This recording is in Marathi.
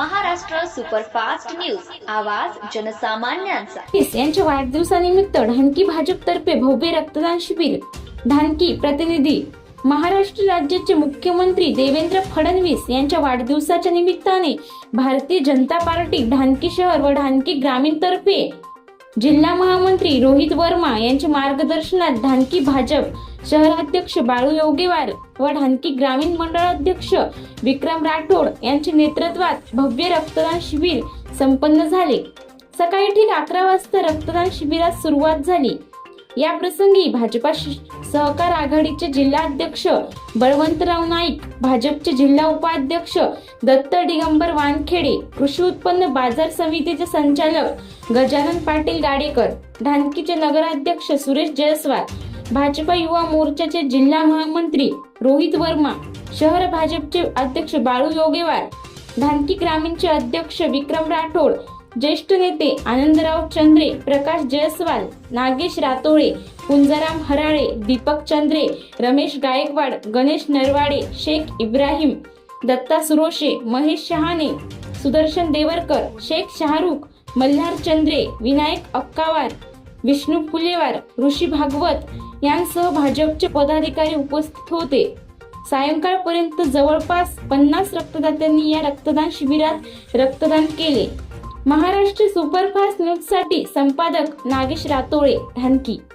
Maharashtra superfast news. आवाज जनसामान्यांचा. यांच्या वाढदिवसानिमित्त ढानकी भाजपतर्फे भव्य रक्तदान शिबिर ढानकी प्रतिनिधी महाराष्ट्र राज्याचे मुख्यमंत्री देवेंद्र फडणवीस यांच्या वाढदिवसाच्या निमित्ताने भारतीय जनता पार्टी ढानकी शहर व ढानकी ग्रामीण तर्फे जिल्हा महामंत्री रोहित वर्मा यांच्या मार्गदर्शनात ढानकी भाजप शहराध्यक्ष बाळू योगेवार व ढानकी ग्रामीण मंडळ अध्यक्ष विक्रम राठोड यांच्या नेतृत्वात भव्य रक्तदान शिबिर संपन्न झाले. सकाळी ठीक अकरा वाजता रक्तदान शिबिरास सुरुवात झाली. या प्रसंगी भाजपा सहकार आघाडीचे जिल्हाध्यक्ष बळवंतराव नाईक भाजपचे जिल्हा उपाध्यक्ष दत्त दिगंबर वानखेडे कृषी उत्पन्न बाजार समितीचे संचालक गजानन पाटील गाडेकर ढानकीचे नगराध्यक्ष सुरेश जयस्वाल भाजपा युवा मोर्चाचे जिल्हा महामंत्री रोहित वर्मा शहर भाजपचे अध्यक्ष बाळू योगेवार ढानकी ग्रामीणचे अध्यक्ष विक्रम राठोड ज्येष्ठ नेते आनंदराव चंद्रे प्रकाश जयस्वाल नागेश रातोळे कुंजाराम हराळे दीपक चंद्रे रमेश गायकवाड गणेश नरवाडे शेख इब्राहिम दत्ता सुरोशे महेश शहाणे सुदर्शन देवरकर शेख शाहरुख मल्हार चंद्रे विनायक अक्कावार विष्णू फुलेवार ऋषी भागवत यांसह भाजपचे पदाधिकारी उपस्थित होते. सायंकाळपर्यंत जवळपास पन्नास रक्तदात्यांनी या रक्तदान शिबिरात रक्तदान केले. महाराष्ट्र सुपरफास्ट न्यूजसाठी संपादक नागेश रातोळे ढानकी